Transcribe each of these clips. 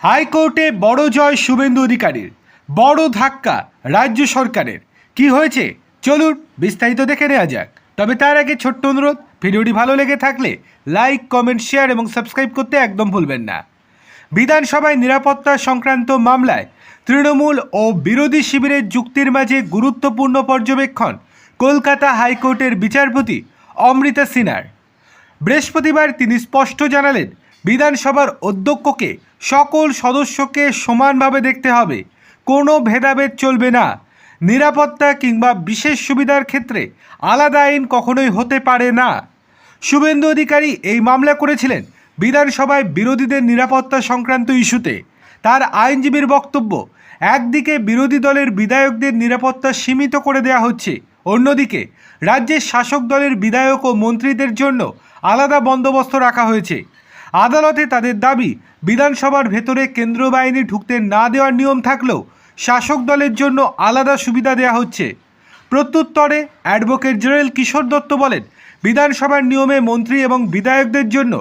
হাইকোর্টে বড় জয় শুভেন্দু অধিকারীর, বড় ধাক্কা রাজ্য সরকারের। কি হয়েছে? চলুন বিস্তারিত দেখে নেওয়া যাক। তবে তার আগে ছোট্ট অনুরোধ, ভিডিওটি ভালো লেগে থাকলে লাইক, কমেন্ট, শেয়ার এবং সাবস্ক্রাইব করতে একদম ভুলবেন না। বিধানসভায় নিরাপত্তা সংক্রান্ত মামলায় তৃণমূল ও বিরোধী শিবিরের যুক্তির মাঝে গুরুত্বপূর্ণ পর্যবেক্ষণ কলকাতা হাইকোর্টের বিচারপতি অমৃতা সিনহার। বৃহস্পতিবার তিনি স্পষ্ট জানালেন বিধানসভার অধ্যক্ষকে সকল সদস্যকে সমানভাবে দেখতে হবে। কোনো ভেদাভেদ চলবে না। নিরাপত্তা কিংবা বিশেষ সুবিধার ক্ষেত্রে আলাদা আইন কখনোই হতে পারে না। শুভেন্দু অধিকারী এই মামলা করেছিলেন বিধানসভায় বিরোধীদের নিরাপত্তা সংক্রান্ত ইস্যুতে। তার আইনজীবীর বক্তব্য, একদিকে বিরোধী দলের বিধায়কদের নিরাপত্তা সীমিত করে দেওয়া হচ্ছে, অন্যদিকে রাজ্যের শাসক দলের বিধায়ক ও মন্ত্রীদের জন্য আলাদা বন্দোবস্ত রাখা হয়েছে। আদালতে তাদের দাবি, বিধানসভার ভেতরে কেন্দ্র বাহিনী ঢুকতে না দেওয়ার নিয়ম থাকলেও শাসক দলের জন্য আলাদা সুবিধা দেওয়া হচ্ছে। প্রত্যুত্তরে অ্যাডভোকেট জেনারেল কিশোর দত্ত বলেন, বিধানসভার নিয়মে মন্ত্রী এবং বিধায়কদের জন্য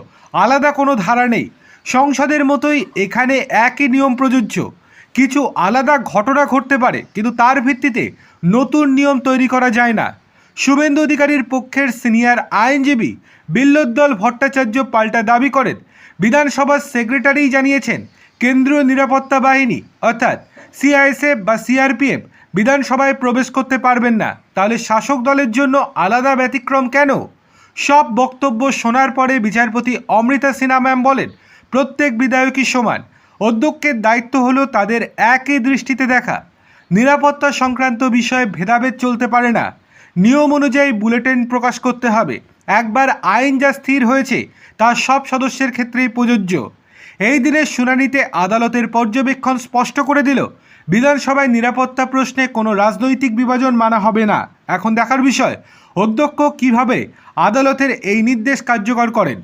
আলাদা কোনো ধারা নেই। সংসদের মতোই এখানে একই নিয়ম প্রযোজ্য। কিছু আলাদা ঘটনা ঘটতে পারে, কিন্তু তার ভিত্তিতে নতুন নিয়ম তৈরি করা যায় না। শুভেন্দু অধিকারীর পক্ষের সিনিয়র আইনজীবী বিল্লোদ্দল ভট্টাচার্য পাল্টা দাবি করেন। বিধানসভার সেক্রেটারি জানিয়েছেন, কেন্দ্রীয় নিরাপত্তা বাহিনী, অর্থাৎ সিআইএসএফ বা সিআরপিএফ, বিধানসভায় প্রবেশ করতে পারবেন না। তাহলে শাসক দলের জন্য আলাদা ব্যতিক্রম কেন? সব বক্তব্য শোনার পরে বিচারপতি অমৃতা সিনহা ম্যাম বলেন, প্রত্যেক বিধায়কই সমান। অধ্যক্ষের দায়িত্ব হলো তাদের একই দৃষ্টিতে দেখা। নিরাপত্তা সংক্রান্ত বিষয়ে ভেদাভেদ চলতে পারে না। নিয়ম অনুযায়ী বুলেটিন প্রকাশ করতে হবে। একবার আইন যা স্থির হয়েছে, তা সব সদস্যের ক্ষেত্রেই প্রযোজ্য। এই দিনের শুনানিতে আদালতের পর্যবেক্ষণ স্পষ্ট করে দিল, বিধানসভায় নিরাপত্তা প্রশ্নে কোনো রাজনৈতিক বিভাজন মানা হবে না। এখন দেখার বিষয়, অধ্যক্ষ কীভাবে আদালতের এই নির্দেশ কার্যকর করেন?